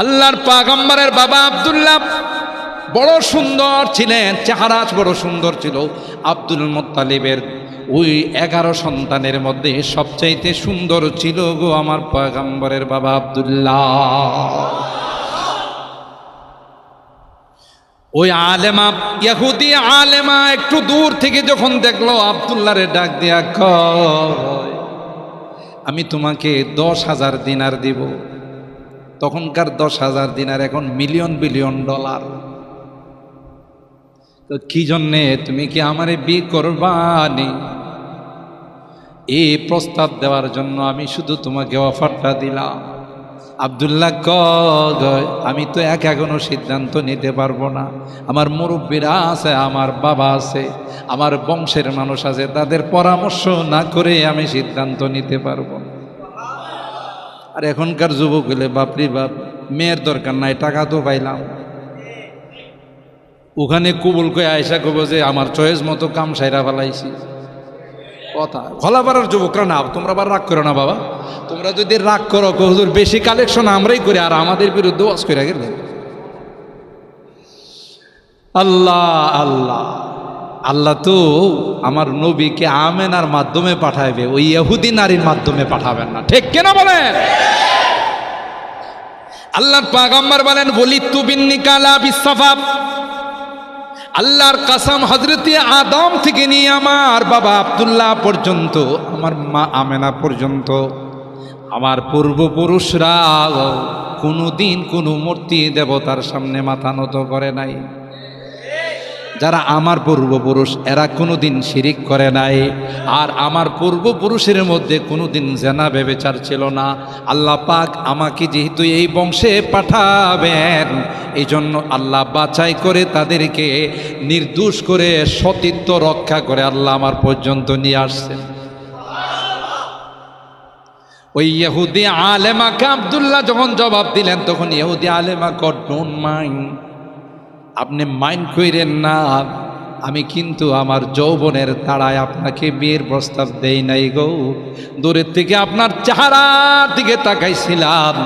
আল্লাহর পাগম্বরের বাবা আব্দুল্লাহ বড় সুন্দর ছিলেন, চেহারা বড় সুন্দর ছিল। আব্দুল মোত্তালিবের ওই এগারো সন্তানের মধ্যে সবচাইতে সুন্দর ছিল গো আমার পয়গম্বরের বাবা আবদুল্লাহ। ওই আলেমা, ইয়াহুদি আলেমা একটু দূর থেকে যখন দেখল আবদুল্লারে ডাক দিয়া আমি তোমাকে দশ হাজার দিনার দিব। তখনকার দশ হাজার দিনার এখন মিলিয়ন বিলিয়ন ডলার। তো কি জন্যে তুমি কি আমারে বি করবানি? এই প্রস্তাব দেওয়ার জন্য আমি শুধু তোমাকে অফারটা দিলাম। আবদুল্লাহ কয় আমি তো একা কোনো সিদ্ধান্ত নিতে পারব না। আমার মুরব্বীরা আছে, আমার বাবা আছে, আমার বংশের মানুষ আছে, তাদের পরামর্শ না করে আমি সিদ্ধান্ত নিতে পারব না। আর এখনকার যুবক হলে বাপরি বাপ, মেয়ের দরকার নাই, টাকা তো পাইলাম। ওখানে কুবুল কয়ে আয়সা কব যে আমার চয়েস মতো কাম সাইরা ফেলাইছি। কথা। খোলাপাড়ার যুবকরা না, তোমরা আবার রাগ করো না বাবা। তোমরা যদি রাগ করো হুজুর, বেশি কালেকশন আমরাই করি, আর আমাদের বিরুদ্ধে ওয়াজ করে গেলে। আল্লাহ আল্লাহ। আল্লাহ তো আমার নবীকে আমেনার মাধ্যমে পাঠাইবে, ওই ইহুদি নারীর মাধ্যমে পাঠাবেন না। ঠিক কেনা বলেন? আল্লাহর পাগম্বর বলেন বলি তুবিন্নি কালা বিশ্বফা আল্লাহর কাসাম হজরতি আদম থেকে নিয়ে আমার বাবা আব্দুল্লাহ পর্যন্ত, আমার মা আমেনা পর্যন্ত, আমার পূর্বপুরুষরা কোনো দিন কোনো মূর্তি দেবতার সামনে মাথা নত করে নাই। যারা আমার পূর্বপুরুষ, এরা কোনো দিন শিরিক করে নাই। আর আমার পূর্বপুরুষের মধ্যে কোনো দিন জেনা বেবেচার ছিল না। আল্লাহ পাক আমাকে যেহেতু এই বংশে পাঠাবেন এই জন্য আল্লাহ বাছাই করে তাদেরকে নির্দোষ করে সতীত্ব রক্ষা করে আল্লাহ আমার পর্যন্ত নিয়ে আসছেন। ওই ইহুদি আলেমাকে আবদুল্লাহ যখন জবাব দিলেন, তখন ইহুদি আলেমা কট ডোন্ট মাইন্ড আপনি মাইন্ড কইরেন না, আমি কিন্তু আমার যৌবনের তাড়ায় আপনাকে বিয়ের প্রস্তাব দেই নাই গো। দূরের থেকে আপনার চেহারার দিকে তাকাইছিলাম।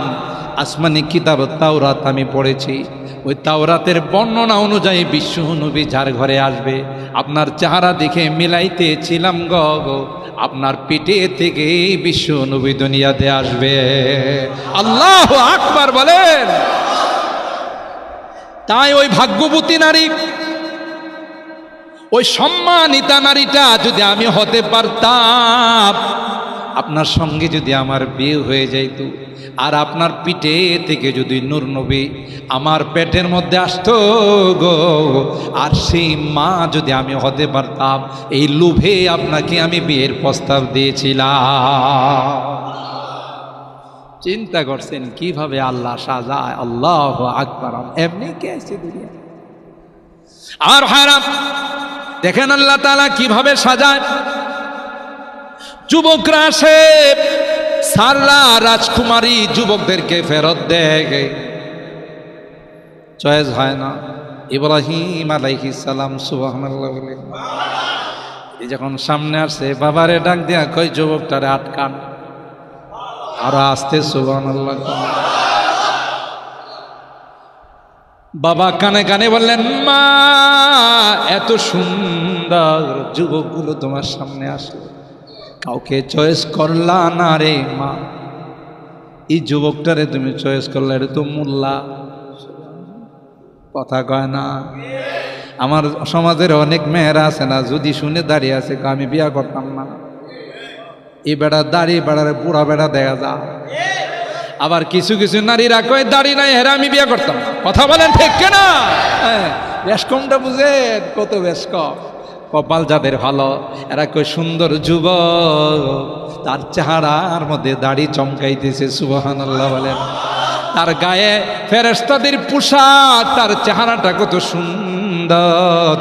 আসমানি কিতাব তাওরাত আমি পড়েছি। ওই তাওরাতের বর্ণনা অনুযায়ী বিশ্ব নবী যার ঘরে আসবে, আপনার চেহারা দেখে মিলাইতেছিলাম গ, গো। আপনার পেটে থেকে বিশ্ব নবী দুনিয়াতে আসবে। আল্লাহ আকবার বলেন। তাই ওই ভাগ্যবতী নারী, ওই সম্মানিতা নারীটা যদি আমি হতে পারতাম, আপনার সঙ্গে যদি আমার বিয়ে হয়ে যাইত, আর আপনার পিঠে থেকে যদি নূর নবী আমার পেটের মধ্যে আসতো গো, আর সেই মা যদি আমি হতে পারতাম, এই লোভে আপনাকে আমি বিয়ের প্রস্তাব দিয়েছিলাম। চিন্তা করছেন, কীভাবে আল্লাহ সাজায়? আল্লাহ আকবর। এমনি কে আছে দুনিয়া? আর হারাম দেখেন আল্লাহ তালা কীভাবে সাজায়। যুবকরা আসে, সারলা রাজকুমারী যুবকদেরকে ফেরত দেয়। চয়েস হয় না। ইব্রাহিম আলাইহি সালাম, সুবহানাল্লাহ বলে। যখন সামনে আসছে বাবারে ডাক দিয়া কই যুবকটারে আটকান। আর আসতে সুবান বাবা কানে কানে বললেন, মা, এত সুন্দর যুবকগুলো তোমার সামনে আসলো। কাউকে চয়েস করলা না রে মা। এই যুবকটারে তুমি চয়েস করলে, এটা তো মোল্লা। কথা কয় না। আমার সমাজের অনেক মেয়েরা আছে না, যদি শুনে দাঁড়িয়ে আছে, আমি বিয়া করতাম না। এই বেড়া দাড়ি বেড়ারে পুরা বেড়া দেখা যা। আবার কিছু কিছু নারীরা কয়, দাড়ি নাই, হেরা আমি বিয়ে করতাম। কথা বলেন ঠিক কেনা? হ্যাঁ বেশ কমটা বুঝে কত বেশ কম কপাল যাদের ভালো, এরা কই সুন্দর যুব তার চেহারার মধ্যে দাড়ি চমকাইতেছে সুবহান আল্লাহ বলেন। তার গায়ে ফেরেস্তাদের পোশাক, তার চেহারাটা কত সুন্দর।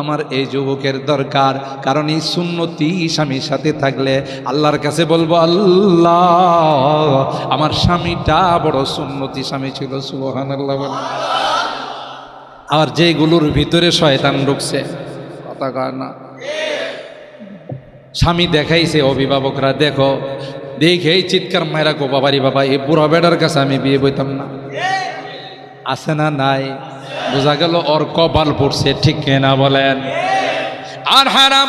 আমার এই যুবকের দরকার, কারণ এই সুন্নতি স্বামীর সাথে থাকলে আল্লাহর কাছে বলব, আল্লাহ, আমার স্বামীটা বড় সুন্নতি স্বামী ছিল সুবহান আল্লাহ আর যেগুলোর ভিতরে শয়তান ঢুকছে, কথা কয় না। স্বামী দেখাইছে, অভিভাবকরা, দেখো, দেখে এই চিৎকার মায়েরা গো বাবারি বাবা, এই বুড়া বেড়ার কাছে আমি বিয়ে বইতাম না। আছে না নাই? বোঝা গেল ওর কপাল পড়ছে, ঠিক কেনা বলেন? আর হারাম,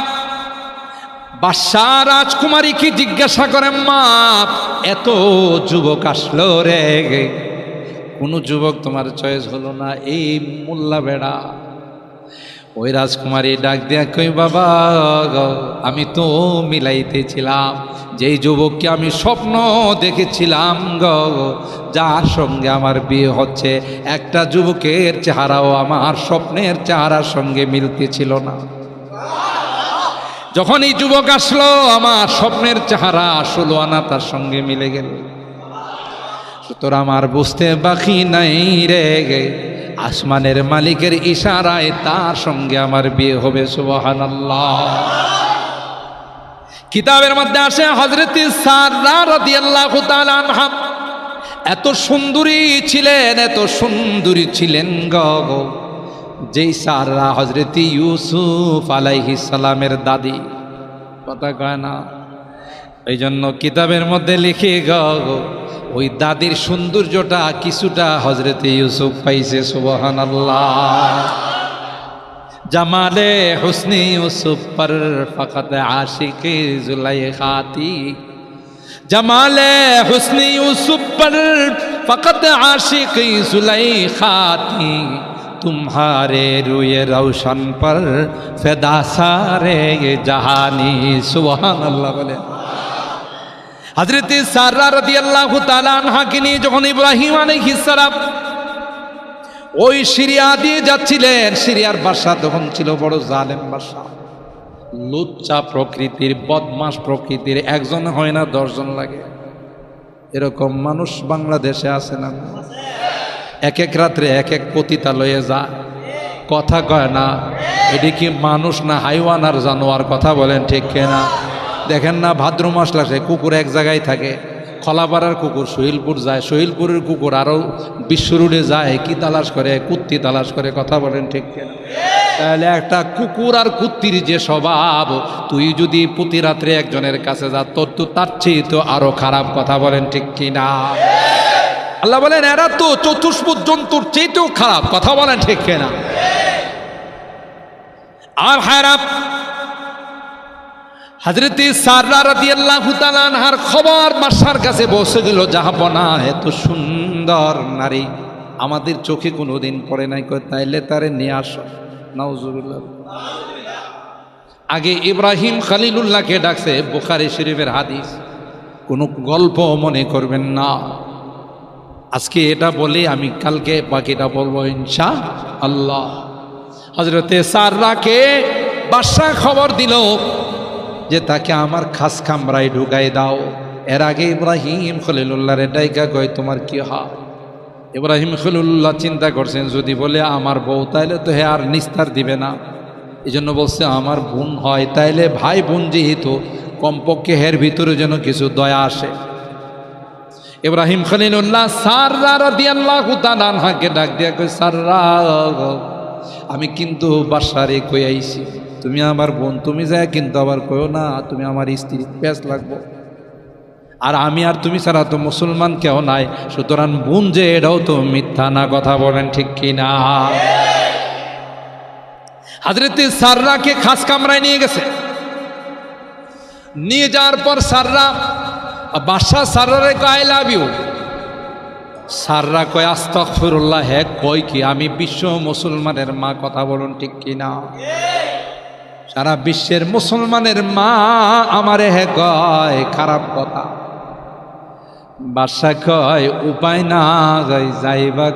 বাদশাহ রাজকুমারীকে জিজ্ঞাসা করেন মা, এত যুবক আসলো রে, কোনো যুবক তোমার চয়েস হলো না, এই মোল্লা বেড়া। ওই রাজকুমারী ডাক দিয়া কই, বাবা আমি তো মিলাইতেছিলাম। যেই যুবককে আমি স্বপ্ন দেখেছিলাম গো, যার সঙ্গে আমার বিয়ে হচ্ছে, একটা যুবকের চেহারাও আমার স্বপ্নের চেহারার সঙ্গে মিলতেছিল না। যখন এই যুবক আসলো, আমার স্বপ্নের চেহারা ষোলো আনা, তার সঙ্গে মিলে গেল। সুতরাং আমার বুঝতে বাকি নাই রে গে। আসমানের মালিকের ইশারায় তার সঙ্গে আমার বিয়ে হবে সুবহান কিতাবের মধ্যে আসে হজরত এত সুন্দরী ছিলেন, এত সুন্দরী ছিলেন গ। যেই সাররা হজরত ইউসুফ আলাইহি সালামের দাদি, কথা কয় না এই জন্য কিতাবের মধ্যে লিখে গ, ওই দাদির সৌন্দর্যটা কিছুটা হজরতে ইউসুফ পাইছে সুবহান আল্লাহ জামালে হুসনি ইউসুফ পর ফকত আশিক জুলাই খাতি জামালে হুসনি ইউসুফ পর ফকত আশিক জুলাই খাতি तुम्हारे रुए रोशन पर फिदा सारे ये जहानी सुबहान अल्लाह बोले হজরত সাররা রাদিয়াল্লাহু তাআলা আনহাকে নিয়ে যখন ইব্রাহিম আলাইহিস সালাম ওই সিরিয়া দিয়ে যাচ্ছিলেন সিরিয়ার বাদশা তখন ছিল বড় জালেম বাদশা লুচ্চা প্রকৃতির বদমাস প্রকৃতির একজন হয় না দশজন লাগে এরকম মানুষ বাংলাদেশে আছে না এক এক রাত্রে এক এক পতিতা লয়ে যায় কথা কয় না। এটি কি মানুষ না হাইওয়ান আর জানোয়ার? কথা বলেন ঠিক না দেখেন না ভাদ্র মাস লাসে কুকুর এক জায়গায় থাকে। খলাপাড়ার কুকুর, সহিলপুর যায়। সহিলপুরের কুকুর আরও বিশ্বরুডে যায়। কি তালাশ করে? কুত্তি তালাশ করে। কথা বলেন ঠিক কিনা? তাহলে একটা কুকুর আর কুত্তির যে স্বভাব, তুই যদি প্রতি রাত্রে একজনের কাছে যা, তোর তো তার চেয়ে তো আরও খারাপ। কথা বলেন ঠিক কিনা? আল্লাহ বলেন, এরা তো চতুষ্পুত জন্তুর চেয়েতেও খারাপ। কথা বলেন ঠিক কিনা? আর খারাপ। হাজরতি সাররা রাদিয়াল্লাহু তাআলা আনহার খবর বাদশার কাছে বসে গেল জাহাপনা এত সুন্দর নারী। আমাদের চোখে কোনোদিন পড়ে নাই। তাইলে তারে নিয়ে আসো। নাউজুবিল্লাহ। আগে ইব্রাহিম খালিলুল্লাহকে ডাকছে, বুখারি শরীফের হাদিস। কোনো গল্প মনে করবেন না। আজকে এটা বলে আমি কালকে বাকিটা বলব ইনশা আল্লাহ। হজরতে সাররাকে বাদশাহ খবর দিল যে তাকে আমার খাস কামরায় ঢুকাই দাও। এর আগে ইব্রাহিম খলিলুল্লাহর ডাইকা কয়, তোমার কি হয়? ইব্রাহিম খলিলুল্লাহ চিন্তা করছেন, যদি বলে আমার বউ, তাইলে তো হে আর নিস্তার দিবে না। এই জন্য বলছে, আমার বোন হয়, তাইলে ভাই বোন যেহেতু, কমপক্ষে হের ভিতরে যেন কিছু দয়া আসে। ইব্রাহিম খলিলুল্লাহ সাররা রাদিয়াল্লাহু তাআলা আনহাকে ডাক দিয়া কই সাররা, আমি কিন্তু বাসারে কই আইছি। তুমি আমার বোন, তুমি যায় কিন্তু আবার কইও না, তুমি আমার স্ত্রী প্যাস লাগবো। আর আমি আর তুমি ছাড়া তো মুসলমান কেউ নাই, সুতরাং বোন যে এটাও তো মিথ্যা না, কথা বলেন ঠিক কি না হাজরতে সাররাকে খাস কামরায় নিয়ে গেছে। নিয়ে যাওয়ার পর সাররা বাদশাহ সাররারে কয়, আই লাভ ইউ? সাররা কয়, আস্তাগফিরুল্লাহ, হে কয় কি? আমি বিশ্ব মুসলমানের মা, কথা বলুন ঠিক কি না সারা বিশ্বের মুসলমানের মা আমারে হে কয়, খারাপ কথা। বাদশা কয়, উপায় না যাই, যাইবা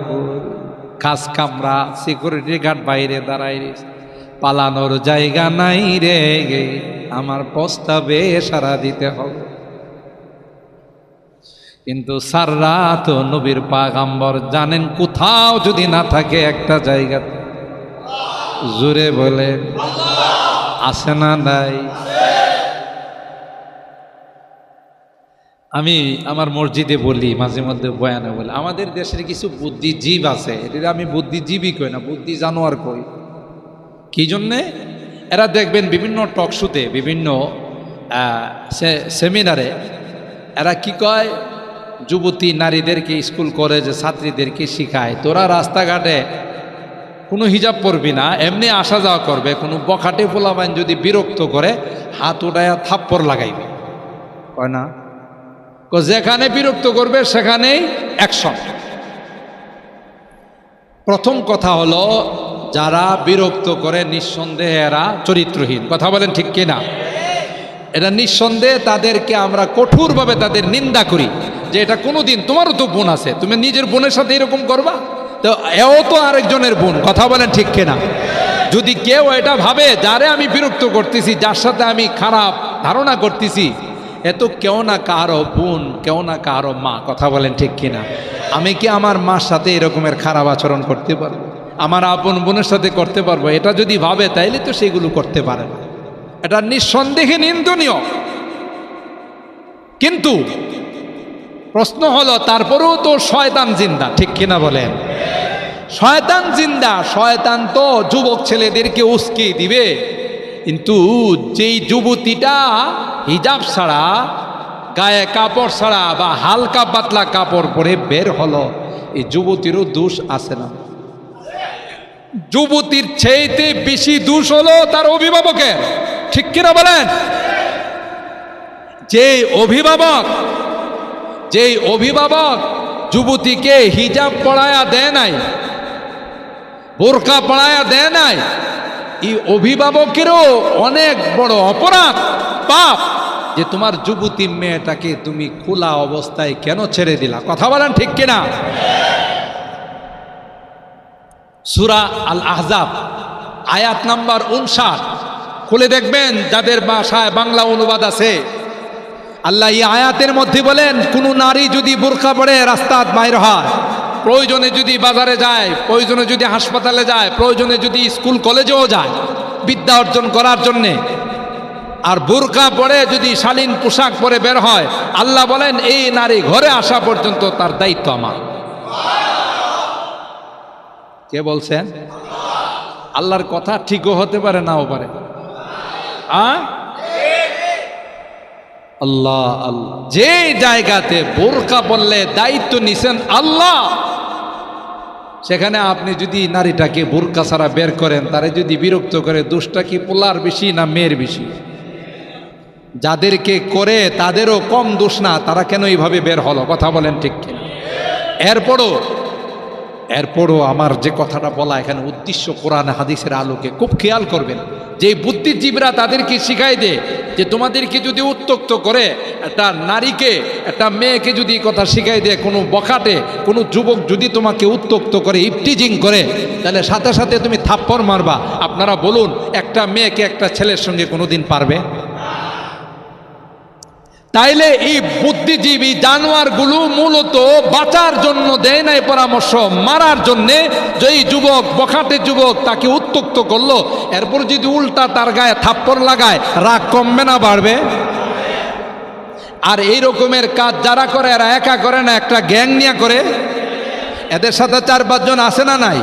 খাস কামরা সিকিউরিটি গার্ড বাইরে দাঁড়াই পালানোর জায়গা নাই রে আমার প্রস্তাবে সারা দিতে হবে। কিন্তু সাররা তো নবীর পাগাম্বর জানেন কোথাও যদি না থাকে একটা জায়গাতে জুড়ে বলে, আছে না নাই? আমি আমার মসজিদে বলি, মাঝে মধ্যে বয়ানে বলি, আমাদের দেশের কিছু বুদ্ধিজীব আছে এটা আমি বুদ্ধিজীবী কই না, বুদ্ধি জানোয়ার কই। কি জন্যে? এরা দেখবেন বিভিন্ন টক শোতে, বিভিন্ন সেমিনারে, এরা কি কয়? যুবতী নারীদেরকে স্কুল কলেজে ছাত্রীদেরকে শিখায়। তোরা রাস্তাঘাটে কোনো হিজাব পরবি না এমনি আসা যাওয়া করবে কোনো বখাটে পোলাবাইন যদি বিরক্ত করে হাত উঠায়া থাপ্পড় লাগাইবে। কয় না? যেখানে বিরক্ত করবে সেখানেই অ্যাকশন প্রথম কথা হলো যারা বিরক্ত করে নিঃসন্দেহে এরা চরিত্রহীন। কথা বলেন ঠিক কিনা? এটা নিঃসন্দেহে তাদেরকে আমরা কঠোরভাবে তাদের নিন্দা করি। যে এটা কোনো দিন তোমারও তো বোন আছে, তুমি নিজের বোনের সাথে এরকম করবা? তো এও তো আরেকজনের বোন, কথা বলেন ঠিক কিনা? যদি কেউ এটা ভাবে, যারে আমি বিরক্ত করতেছি, যার সাথে আমি খারাপ ধারণা করতেছি এত কেউ না কারও বোন, কেউ না কারও মা, কথা বলেন ঠিক কিনা? আমি কি আমার মার সাথে এরকমের খারাপ আচরণ করতে পারব? আমার আপন বোনের সাথে করতে পারব? এটা যদি ভাবে, তাইলে তো সেগুলো করতে পারে না। এটা নিঃসন্দেহে নিন্দনীয়। কিন্তু প্রশ্ন হলো, তারপরেও তো শয়তান জিন্দা, ঠিক কিনা বলেন? শয়তান জিন্দা, শয়তান তো যুবক ছেলেদেরকে উস্কে দিবে। কিন্তু যেই যুবতীটা হিজাব ছাড়া, গায়ে কাপড় ছাড়া বা হালকা পাতলা কাপড় পরে বের হলো, এই যুবতীরও দোষ আছে না। যুবতীর চেয়েতে বেশি দোষ হলো তার অভিভাবকের, ঠিক কিনা বলেন? যে অভিভাবক যেই অভিভাবক যুবতীকে হিজাব পড়ায়া দেয় নাই বোরকা পড়ায়া দেয় নাই, এই অভিভাবকেরও অনেক বড় অপরাধ। পাপ! যে তোমার যুবতী মেয়েটাকে তুমি খোলা অবস্থায় কেন ছেড়ে দিলা? কথা বলেন ঠিক কিনা? সুরা আল আহজাব আয়াত নাম্বার উনষাট। খুলে দেখবেন যাদের বাসায় বাংলা অনুবাদ আছে আল্লাহ এই আয়াতের মধ্যে বলেন, কোনো নারী যদি বোরখা পড়ে রাস্তাত বাইর হয়, প্রয়োজনে যদি বাজারে যায়, প্রয়োজনে যদি হাসপাতালে যায়, প্রয়োজনে যদি স্কুল কলেজেও যায়, বিদ্যা অর্জন করার জন্যে। আর বোরকা পরে যদি শালীন পোশাক পরে বের হয়, আল্লাহ বলেন, এই নারী ঘরে আসা পর্যন্ত তার দায়িত্ব আমার। কে বলছেন? আল্লাহর কথা ঠিকও হতে পারে, নাও পারে। আ? আল্লাহ আল্লাহ। যে জায়গাতে বোরকা বললে দায়িত্ব নিছেন আল্লাহ, সেখানে আপনি যদি নারীটাকে বোরকা ছাড়া বের করেন, তারে যদি বিরক্ত করে, দোষটা কি পোলার বেশি না মেয়ের বেশি? যাদেরকে করে তাদেরও কম দোষ না, তারা কেন এইভাবে বের হলো? কথা বলেন ঠিক কিনা। এরপরও এরপরও আমার যে কথাটা বলা এখানে উদ্দেশ্য কোরআন হাদিসের আলোকে খুব খেয়াল করবেন। যে বুদ্ধিজীবীরা তাদেরকে শিখাই দে যে তোমাদেরকে যদি উত্তক্ত করে একটা নারীকে, একটা মেয়েকে যদি কথা শিখাই দেয়, কোনো বখাটে, কোনো যুবক যদি তোমাকে উত্তক্ত করে, ইপটিজিং করে, তাহলে সাথে সাথে তুমি থাপ্পড় মারবা। আপনারা বলুন, একটা মেয়েকে একটা ছেলের সঙ্গে কোনো দিন পারবে? তাইলে এই বুদ্ধিজীবী জানোয়ারগুলো মূলত বাঁচার জন্য দেয় নাই পরামর্শ, মারার জন্যে যেই যুবক, বখাটে যুবক তাকে উত্তক্ত করল। এরপর যদি উল্টা তার গায়ে থাপ্পড় লাগায়, রাগ কমবে না, বাড়বে? আর এই রকমের কাজ যারা করে, এরা একা করে না, একটা গ্যাং নিয়ে করে। এদের সাথে চার পাঁচজন আসে না নাই?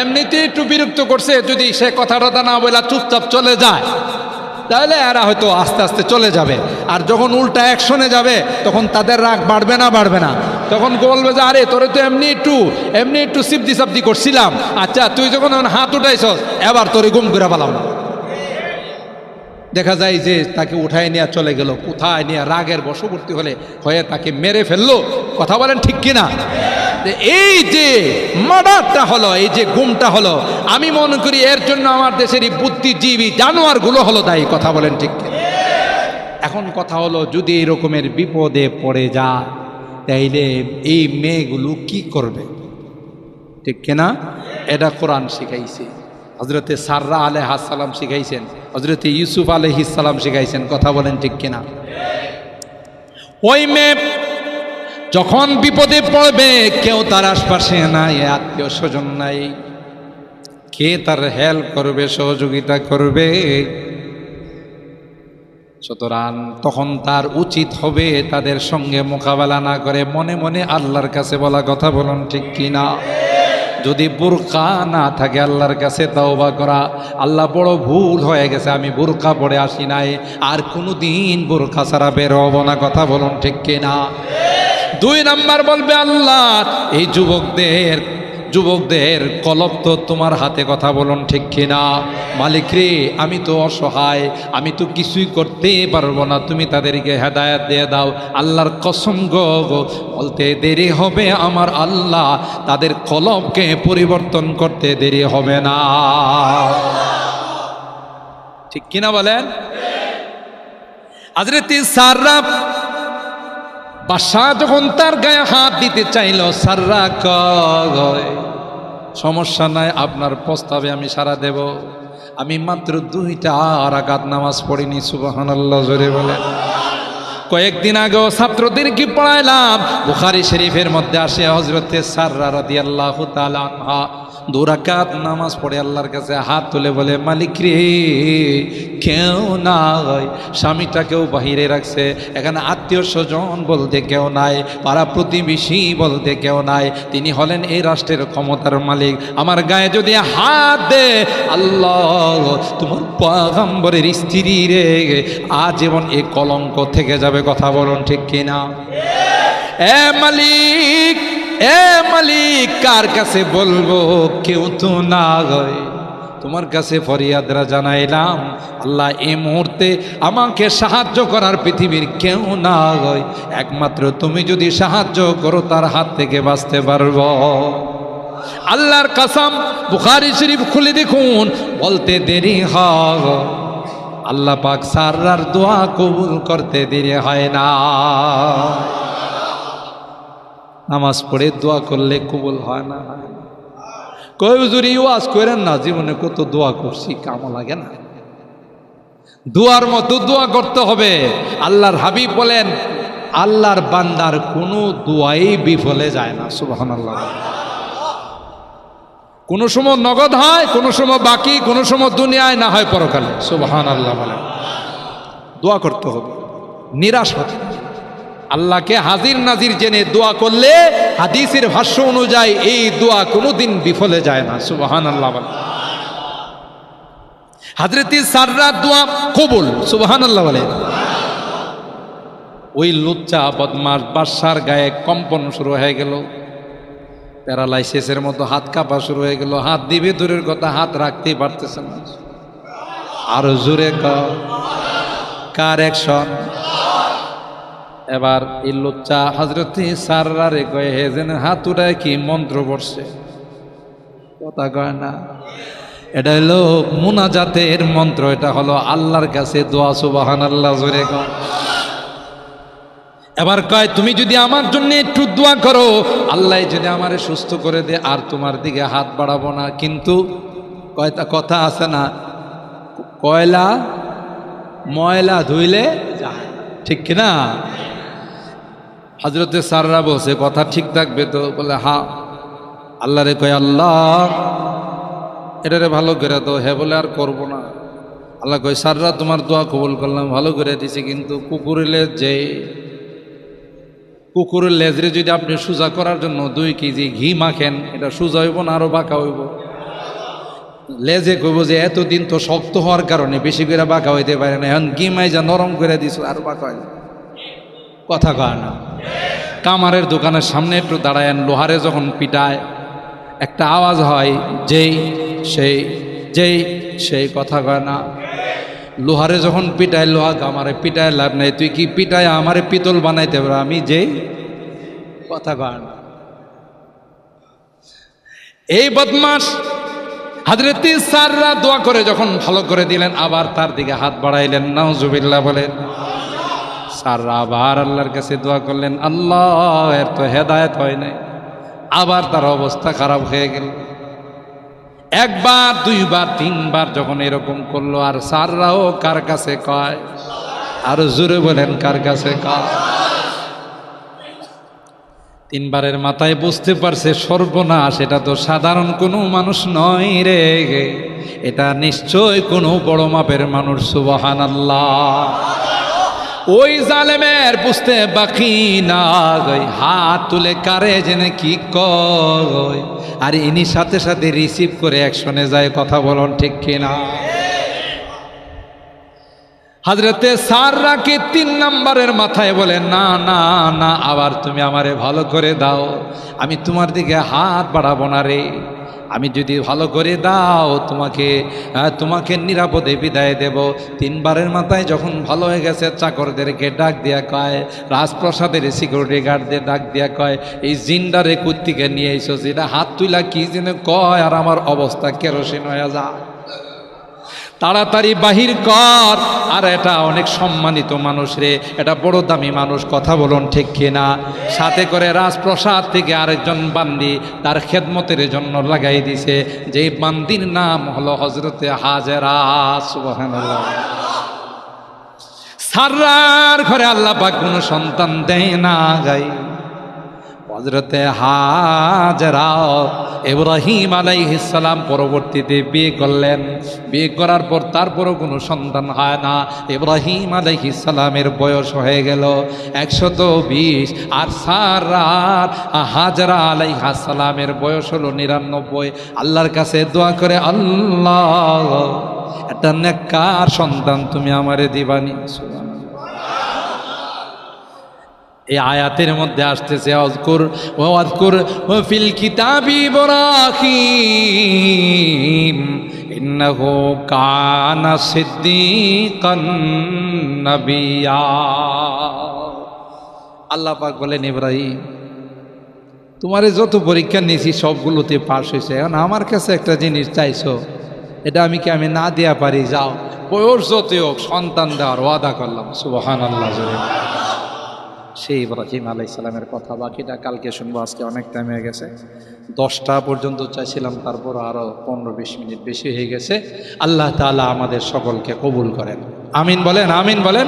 এমনিতেই একটু বিরক্ত করছে, যদি সে কথাটা না বলে চুপচাপ চলে যায়। তাহলে এরা হয়তো আস্তে আস্তে চলে যাবে। আর যখন উল্টা অ্যাকশনে যাবে, তখন তাদের রাগ বাড়বে না বাড়বে না। তখন বলবে যে, আরে, তোরে তো এমনি একটু এমনি একটু সিবদি সাবদি করছিলাম। আচ্ছা তুই যখন হাত উঠাইছস, এবার তোরে গুম করে পালাম দেখা যায় যে তাকে উঠায় নিয়ে চলে গেল। কোথায় নিয়ে রাগের বশবর্তী হলে হয়ে তাকে মেরে ফেলল। কথা বলেন ঠিক কিনা? এই যে মার্ডারটা হলো, এই যে গুমটা হলো, আমি মনে করি এর জন্য আমার দেশের এই বুদ্ধিজীবী জানোয়ারগুলো হলো দায়ী, কথা বলেন ঠিক এখন কথা হলো, যদি এই রকমের বিপদে পড়ে যায় তাইলে এই মেয়েগুলো কি করবে? ঠিক কিনা? এটা কোরআন শিখাইছে। হজরতে সাররা আলহাসাল্লাম শিখাইছেন হজরতে ইউসুফ আলহিসাল্লাম শিখাইছেন, কথা বলেন ঠিক কিনা? ওই মেয়ে যখন বিপদে পড়বে, কেউ তার আশপাশে নাই, আত্মীয় স্বজন নাই। কে তার হেল্প করবে, সহযোগিতা করবে? সুতরাং তখন তার উচিত হবে তাদের সঙ্গে মোকাবেলা না করে, মনে মনে আল্লাহর কাছে বলা কথা বলুন, ঠিক কিনা যদি বোরকা না থাকে আল্লাহর কাছে, তওবা করা। আল্লাহ বড় ভুল হয়ে গেছে, আমি বোরকা পরে আসি নাই। আর কোনো দিন বোরকা ছাড়া বের হব না, কথা বলুন, ঠিক কিনা দুই নাম্বার বলবে আল্লাহ এই যুবকদের যুবকদের কলব তো তোমার হাতে কথা বলুন ঠিক কিনা? মালিক রে আমি তো অসহায় আমি তো কিছুই করতে পারব না তুমি তাদেরকে হেদায়াত দিয়ে দাও। আল্লাহর কসম গো বলতে দেরি হবে আমার আল্লাহ তাদের কলবকে পরিবর্তন করতে দেরি হবে না। ঠিক কিনা বলেন? আজরে তিন সাররা বাদশাহ যখন তার গায়ে হাত দিতে চাইল, সাররা সমস্যা নাই, আপনার প্রস্তাবে আমি সারা দেব। আমি মাত্র দুইটা রাকাত নামাজ পড়িনি সুবাহান আল্লাহ জোরে বলেন। কয়েকদিন আগেও ছাত্রদের কি পড়াইলাম? বুখারি শরীফের মধ্যে আসে হজরতে সাররা রাদি আল্লাহ তালা দুরাকাত নামাজ পড়ে আল্লাহর কাছে হাত তুলে বলে, মালিক রে, কেউ নাই। স্বামীটাকেও বাহিরে রাখছে। এখানে আত্মীয় স্বজন বলতে কেউ নাই, পাড়া প্রতিবেশী বলতে কেউ নাই। তিনি হলেন এই রাষ্ট্রের ক্ষমতার মালিক। আমার গায়ে যদি হাত দে, আল্লাহ, তোমার পাগম্বরের স্ত্রী রে, আজীবন এই কলঙ্ক থেকে যাবে। কথা বলুন ঠিক কিনা? এ মালিক এ মালিক, কার কাছে বলব? কেউ তো না হয়। তোমার কাছে ফরিয়াদরা জানাইলাম, আল্লাহ এ মুহূর্তে আমাকে সাহায্য করার পৃথিবীর কেউ না হয়। একমাত্র তুমি যদি সাহায্য করো, তার হাত থেকে বাঁচতে পারব। আল্লাহর কাসাম, বুখারি শরীফ খুলে দেখুন, বলতে দেরি হয়। আল্লাহ পাক সাররার দোয়া কবুল করতে দেরি হয় না। নামাজ পড়ে দোয়া করলে কবুল হয় না? কই হুজুরি ওয়াজ করেন না, জীবনে কত দোয়া করছি, কামও লাগে না। দোয়ার মতো দোয়া করতে হবে। আল্লাহর হাবিব বলেন, আল্লাহর বান্দার কোনো দোয়াই বিফলে যায় না। সুবাহান আল্লাহ কোনো সময় নগদ হয়, কোনো সময় বাকি, কোনো সময় দুনিয়ায় না হয় পরকালে। সুবাহান আল্লাহ বলেন। দোয়া করতে হবে। নিরাশ হতে। আল্লাহকে হাজির নাজির জেনে দোয়া করলে হাদিসের ভাষ্য অনুযায়ী এই দোয়া কোনোদিন বিফলে যায় না। সুবাহান আল্লাহ হাজরতি সাররা দোয়া কবুল সুবাহান আল্লাহ বলে। ওই লুচ্চা বদমাস বাদশার গায়ে কম্পন শুরু হয়ে গেল। প্যারালাইসিসের মতো হাত কাঁপা শুরু হয়ে গেল। হাত দিবে, দূরের কথা হাত রাখতেই পারতেছে না। আরও জোরে কার অ্যাকশন? এবার এই লুচ্চা হাজরতি সাররা রে কয়ে, হে যেন হাত কি মন্ত্র পড়ছে কথা কয় না। এটা হলো মুনাজাতের মন্ত্র, এটা হলো আল্লাহর কাছে দোয়া সুবাহান আল্লাহ জোরে কয় এবার কয়, তুমি যদি আমার জন্য একটু দোয়া করো, আল্লাহ যদি আমারে সুস্থ করে দে, আর তোমার দিকে হাত বাড়াবো না। কিন্তু কয়টা কথা আছে না। কয়লা, ময়লা ধুইলে যায়। ঠিক কিনা? হাজরতে সাররা বলছে, কথা ঠিক থাকবে তো? বলে, হা। আল্লাহ রে কয়, আল্লাহ, এটারে ভালো করে তো হ্যাঁ বলে, আর করব না। আল্লাহ কয় সাররা তোমার দোয়া কবুল করলাম, ভালো করে দিছে, কিন্তু কুকুরেলে যে, কুকুরের লেজরে যদি আপনি সোজা করার জন্য দুই কেজি ঘি মাখেন, এটা সোজা হইব না, আরও বাঁকা হইব? লেজে কইব যে, এতদিন তো শক্ত হওয়ার কারণে বেশি করে বাঁকা হইতে পারে না, এখন ঘি মাইজা নরম করে দিছ, আর বাঁকা হয়। কথা কয় না। কামারের দোকানের সামনে একটু দাঁড়ায়েন, লোহারে যখন পিটায়, একটা আওয়াজ হয়, যেই, সেই যেই, সেই কথা কয় না। লোহারে যখন পিটায়, লোহা আমারে পিটায়, লাভ নাই। তুই কি পিটায়, আমারে পিতল বানাইতে পারো আমি যেই, কথা কয় না। এই বদমাস হাজরতি সাররা দোয়া করে যখন ভালো করে দিলেন, আবার তার দিকে হাত বাড়াইলেন, নাউজুবিল্লাহ বলেন। সাররা আবার আল্লাহর কাছে দোয়া করলেন, আল্লাহ, এর তো হেদায়ত হয় নাই। আবার তার অবস্থা খারাপ হয়ে গেল। একবার, দুইবার, তিনবার যখন এরকম করল, আর সাররাও কার কাছে কয়? আর জোরে বলেন, কার কাছে কয়? তিনবারের মাথায় বুঝতে পারছে, সর্বনাশ, এটা তো সাধারণ কোনো মানুষ নয় রে। এটা নিশ্চয় কোনো বড় মাপের মানুষ সুবাহান আল্লাহ ওই জালেমের বুঝতে বাকি না হাত তুলে কারে জেনে কি কই আর ইনি সাথে সাথে রিসিভ করে অ্যাকশনে যায়, কথা বলুন ঠিক কিনা? হাজরতে সাররাকে তিন নাম্বারের মাথায় বলে, না না না, আবার তুমি আমারে ভালো করে দাও। আমি তোমার দিকে হাত বাড়াবো না রে। আমি যদি ভালো করে দাও, তোমাকে তোমাকে নিরাপদে বিদায় দেব। তিনবারের মাথায় যখন ভালো হয়ে গেছে, চাকরদেরকে ডাক দেয়া কয়, রাজপ্রসাদের সিকিউরিটি গার্ডদের ডাক দেয়া কয়, এই জিন্ডারে কুত্তিকে নিয়ে এসো এটা হাত তুইলা কি যেন কয় আর আমার অবস্থা কেরোসিন হয়ে যা তাড়াতাড়ি বাহির কর। আর এটা অনেক সম্মানিত মানুষ রে, এটা বড় দামি মানুষ, কথা বলুন ঠিক কিনা? সাথে করে রাজপ্রসাদ থেকে আরেকজন বান্দি তার খেদমতের জন্য লাগাই দিছে। যে বান্দির নাম হলো হজরতে হাজেরা, সুবহানাল্লাহ। ঘরে আল্লাহ পাক কোনো সন্তান দেয় না গাই। হজরতে হাজরা ইব্রাহিম আলাইহিসালাম পরবর্তীতে বিয়ে করলেন। বিয়ে করার পর তারপরও কোনো সন্তান হয় না। ইব্রাহিম আলাইহিসালামের বয়স হয়ে গেল একশত বিশ। আর সারার হাজরা আলাইহাসালামের বয়স হলো নিরানব্বই। আল্লাহর কাছে দোয়া করে, আল্লাহ, একটা নেককার সন্তান তুমি আমারে দিবানি। এই আয়াতের মধ্যে আসতেছে অজকুর ও অজকুর ও ফিল কিতাবি ইব্রাহিম, ইন্নাহু কানা সিদ্দিকান নবিয়া। আল্লাহ পাক বলেন, ইব্রাহিম, তোমারে যত পরীক্ষা নিয়েছি, সবগুলোতে পাশ হয়েছে। এখন আমার কাছে একটা জিনিস চাইছো, এটা আমি কি আমি না দেয়া পারি? যাও, বয়স যতই হোক সন্তান দেওয়ার ওয়াদা করলাম সুবহান আল্লাহ সেই ইব্রাহিম আলাই সালামের কথা। বাকিটা কালকে শুনব, আজকে অনেক টাইম হয়ে গেছে। দশটা পর্যন্ত চাইছিলাম, তারপর আরও পনেরো বিশ মিনিট বেশি হয়ে গেছে। আল্লাহ তালা আমাদের সকলকে কবুল করেন। আমিন বলেন আমিন বলেন।